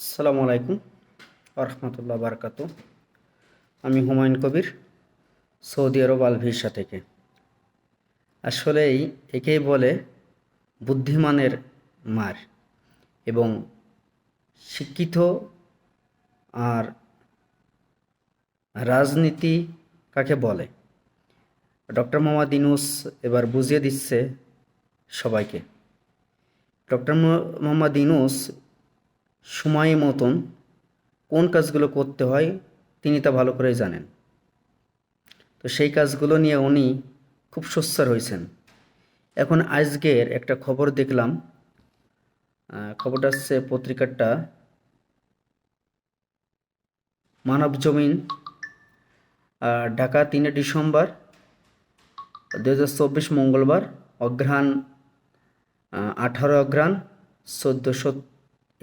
আসসালামু আলাইকুম রহমতুল্লাহ বারকাত আমি হুমায়ুন কবির, সৌদি আরব আল ভিসা থেকে। আসলেই একেই বলে বুদ্ধিমানের মার এবং শিক্ষিত আর রাজনীতি কাকে বলে? ডক্টর মোহাম্মদ ইনুস এবার বুঝিয়ে দিচ্ছে সবাইকে। ডক্টর মোহাম্মদ ইনুস সময় মতন কোন কাজগুলো করতে হয় তিনি তা ভালো করেই জানেন। তো সেই কাজগুলো নিয়ে উনি খুব সোচ্চার হয়েছেন। এখন আজকের একটা খবর দেখলাম। খবরটা হচ্ছে পত্রিকাটা মানব জমিন ঢাকা তিনে ডিসেম্বর দু হাজার চব্বিশ মঙ্গলবার, অঘ্রাণ আঠারো অঘ্রাণ, চোদ্দোশো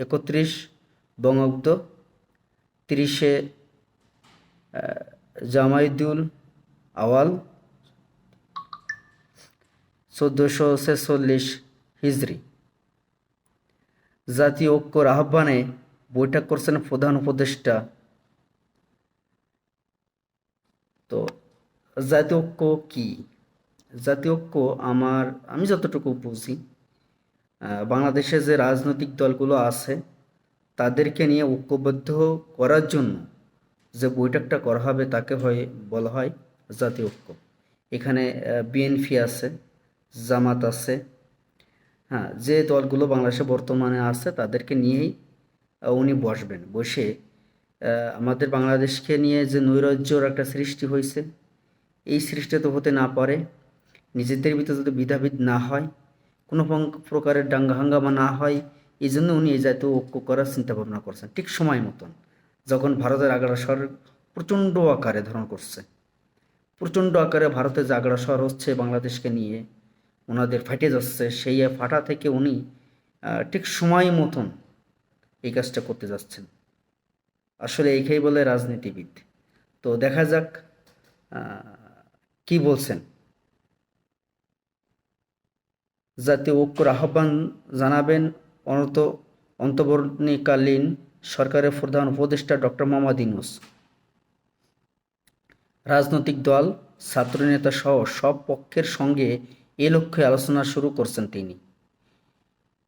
একত্রিশ বঙ্গাব্দ তিরিশে জামাইদুল আওয়াল। চোদ্দোশো ছেচল্লিশ হিজড়ি জাতীয় ঐক্যর আহ্বানে বৈঠক করছেন প্রধান উপদেষ্টা। তো জাতীয় ঐক্য কি? জাতীয় ঐক্য আমার, আমি যতটুকু বুঝি বাংলাদেশে যে রাজনৈতিক দলগুলো আছে, তাদেরকে নিয়ে ঐক্যবদ্ধ করার জন্য যে বৈঠকটা করা হবে তাকে হয়, বলা হয় জাতীয় ঐক্য। এখানে বিএনপি আছে, জামাত আছে হ্যাঁ যে দলগুলো বাংলাদেশে বর্তমানে আছে তাদেরকে নিয়েই উনি বসবেন। বসে আমাদের বাংলাদেশকে নিয়ে যে নৈরাজ্যর একটা সৃষ্টি হয়েছে, এই সৃষ্টি তো হতে না পারে, নিজেদের ভিতরে যদি বিধাবিদ না হয় কোনো প্রকারের দাঙ্গা হাঙ্গামা না হয় এই জন্য উনি এই জাতীয় ঐক্য করার চিন্তা ভাবনা করছেন, ঠিক সময় মতন। যখন ভারতের আগ্রাসর প্রচণ্ড আকারে ধারণ করছে, প্রচণ্ড আকারে ভারতের যে আগ্রাসর হচ্ছে বাংলাদেশকে নিয়ে, ওনাদের ফাটে যাচ্ছে, সেই ফাটা থেকে উনি ঠিক সময় মতন এই কাজটা করতে যাচ্ছেন। আসলে এইখাই বলে রাজনীতিবিদ। তো দেখা যাক কি বলছেন। জাতীয় ঐক্যর আহ্বান জানাবেন অনত অন্তর্বর্তীকালীন সরকারের প্রধান উপদেষ্টা ডক্টর মোহাম্মদ ইউনূস। রাজনৈতিক দল, ছাত্রনেতা সহ সব পক্ষের সঙ্গে এ লক্ষ্যে আলোচনা শুরু করছেন তিনি।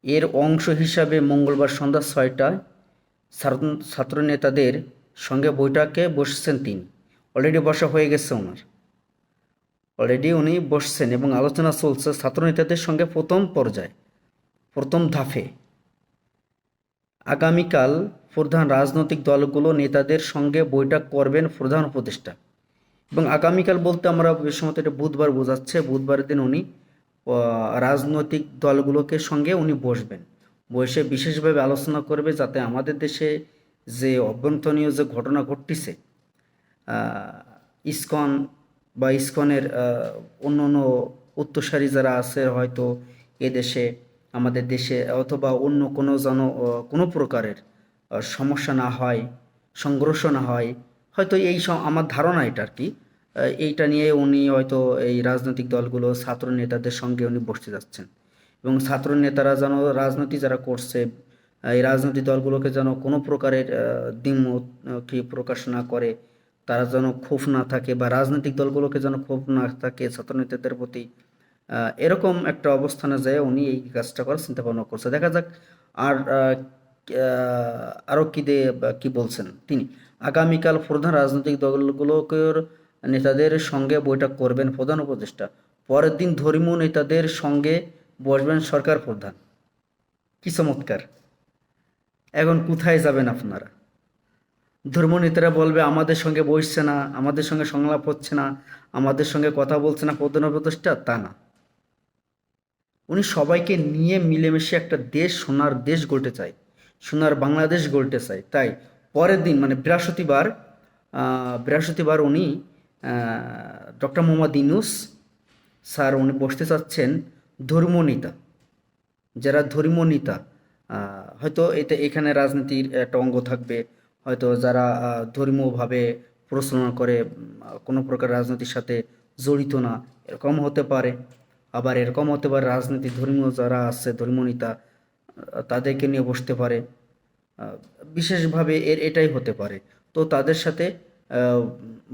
এর অংশ হিসাবে মঙ্গলবার সন্ধ্যা ছয়টায় ছাত্রনেতাদের সঙ্গে বৈঠকে বসছেন তিনি। অলরেডি বসা হয়ে গেছে ওনার। অলরেডি উনি বসছেন এবং আলোচনা চলছে ছাত্রনেতাদের সঙ্গে প্রথম পর্যায়ে, প্রথম ধাপে। আগামীকাল প্রধান রাজনৈতিক দলগুলো নেতাদের সঙ্গে বৈঠক করবেন প্রধান উপদেষ্টা। এবং আগামীকাল বলতে আমরা সম্ভবত এটা বুধবার বোঝাচ্ছে বুধবারের দিন উনি রাজনৈতিক দলগুলোকে সঙ্গে উনি বসবেন। বসে বিশেষভাবে আলোচনা করবে যাতে আমাদের দেশে যে অভ্যন্তরীণ যে ঘটনা ঘটতেছে ইসকন বা ইসকনের অন্য অন্য উত্তরসারী যারা আছে হয়তো এ দেশে, আমাদের দেশে, অথবা অন্য কোনো যেন কোনো প্রকারের সমস্যা না হয়, সংঘর্ষ না হয়, হয়তো এই আমার ধারণা এটা আর কি। এইটা নিয়ে উনি হয়তো এই রাজনৈতিক দলগুলো, ছাত্র নেতাদের সঙ্গে উনি বসতে যাচ্ছেন। এবং ছাত্র নেতারা যেন, রাজনীতি যারা করছে এই রাজনৈতিক দলগুলোকে যেন কোনো প্রকারের দ্বিমত কি প্রকাশ না করে তারা যেন ক্ষোভ না থাকে বা রাজনৈতিক দলগুলোকে যেন ক্ষোভ না থাকে ছাত্র নেতাদের প্রতি এরকম একটা অবস্থানে যায় উনি এই কাজটা করার চিন্তা ভাবনা করছে। দেখা যাক আর আহ, আহ, আরও কি দে কি বলছেন তিনি। আগামীকাল প্রধান রাজনৈতিক দলগুলোকে নেতাদের সঙ্গে বৈঠক করবেন প্রধান উপদেষ্টা। পরের দিন ধর্মীয় নেতাদের সঙ্গে বসবেন সরকার প্রধান। কি চমৎকার। এখন কোথায় যাবেন আপনারা? ধর্মনেতারা বলবে, আমাদের সঙ্গে বসছে না, আমাদের সঙ্গে সংলাপ হচ্ছে না, আমাদের সঙ্গে কথা বলছে না প্রধান উপদেষ্টা তা না। উনি সবাইকে নিয়ে মিলেমিশে একটা দেশ, সোনার দেশ গড়তে চায়, সোনার বাংলাদেশ গড়তে চায়। তাই পরের দিন মানে বৃহস্পতিবার বৃহস্পতিবার উনি ডক্টর মোহাম্মদ ইনুস স্যার উনি বসতে চাচ্ছেন ধর্মনেতা। যারা ধর্মীয় নেতা হয়তো এটা এখানে রাজনীতির একটা অঙ্গ থাকবে হয়তো যারা ধর্মীয়ভাবে প্রশ্ন করে কোনো প্রকার রাজনীতির সাথে জড়িত না, এরকম হতে পারে। আবার এরকম হতে পারে রাজনীতি, ধর্মীয় যারা আছে, ধর্মীয় নেতা তাদেরকে নিয়ে বসতে পারে। বিশেষভাবে এর, এটাই হতে পারে। তো তাদের সাথে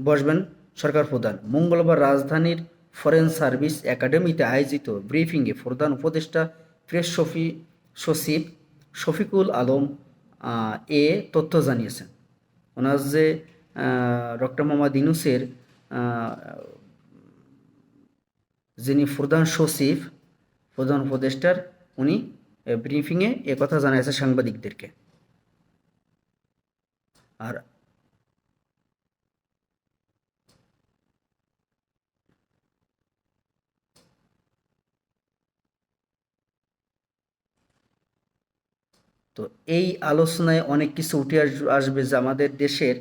বসবেন সরকার প্রধান। মঙ্গলবার রাজধানীর ফরেন সার্ভিস একাডেমিতে আয়োজিত ব্রিফিংয়ে প্রধান উপদেষ্টা প্রেস সফি, সচিব শফিকুল আলম এ তথ্য জানিয়েছেন। ওনার যে ডক্টর মোহাম্মদ ইনুসের যিনি প্রধান সচিব, প্রধান উপদেষ্টার, উনি ব্রিফিংয়ে কথা জানিয়েছে সাংবাদিকদেরকে। আর তো এই আলোচনায় অনেক কিছু উঠে আসবে যে আমাদের দেশের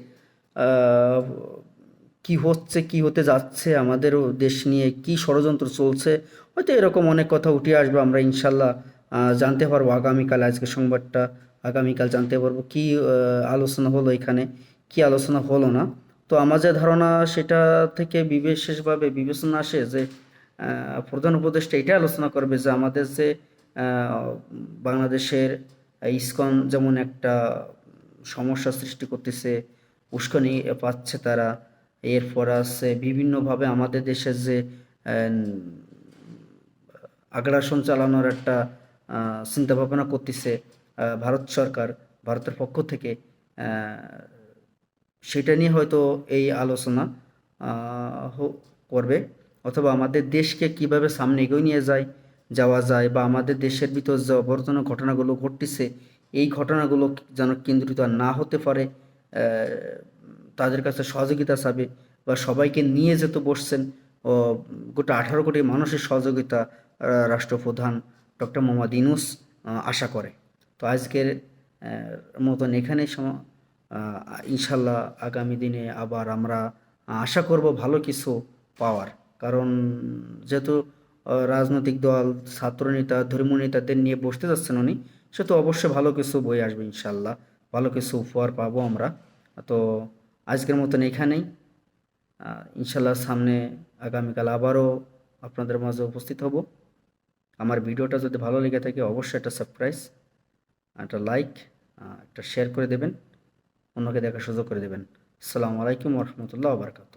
কি হচ্ছে, কি হতে যাচ্ছে, আমাদেরও দেশ নিয়ে কি ষড়যন্ত্র চলছে, হয়তো এরকম অনেক কথা উঠে আসবে, আমরা ইনশাল্লাহ জানতে পারব আগামীকাল, আজকে সংবাদটা, আগামীকাল জানতে পারব কি আলোচনা হলো এখানে, কি আলোচনা হলো না। তো আমার যে ধারণা, সেটা থেকে বিশেষভাবে বিবেচনা আসে যে প্রধান উপদেষ্টা এটা আলোচনা করবে যে আমাদের যে বাংলাদেশের ইসকন যেমন একটা সমস্যা সৃষ্টি করতেছে, উস্কানি পাচ্ছে তারা। এরপর আছে বিভিন্নভাবে আমাদের দেশের যে আগ্রাসন চালানোর একটা চিন্তা ভাবনা করতেছে ভারত সরকার, ভারতের পক্ষ থেকে। সেটা নিয়ে হয়তো এই আলোচনা করবে। অথবা আমাদের দেশকে কীভাবে সামনে এগিয়ে নিয়ে যায় যাওয়া যায় বা আমাদের দেশের ভিতর যে অবর্তনের ঘটনাগুলো ঘটতেছে, এই ঘটনাগুলো যেন কেন্দ্রিত না হতে পারে তাদের কাছে সহযোগিতা চাবে বা সবাইকে নিয়ে যেতে বসছেন গোটা আঠারো কোটি মানুষের সহযোগিতা রাষ্ট্রপ্রধান ডক্টর মোহাম্মদ ইনুস আশা করে। তো আজকের মতন এখানেই সম ইনশাল্লাহ আগামী দিনে আবার আমরা আশা করব ভালো কিছু পাওয়ার। কারণ যেহেতু রাজনৈতিক দল ছাত্রনেতা ধর্মীয় নেতাদের নিয়ে বসতে যাচ্ছেন উনি, সে তো অবশ্যই ভালো কিছু বই আসবে ইনশাল্লাহ ভালো কিছু উপহার পাবো আমরা। তো আজকের মতন এখানেই ইনশাল্লাহ সামনে আগামীকাল আবারও আপনাদের মাঝে উপস্থিত হব। আমার ভিডিওটা যদি ভালো লেগে থাকে অবশ্যই একটা সাবস্ক্রাইব একটা লাইক একটা শেয়ার করে দেবেন, অন্যকে দেখার সুযোগ করে দেবেন। আসসালামু আলাইকুম রহমতুল্লাহ বারকাত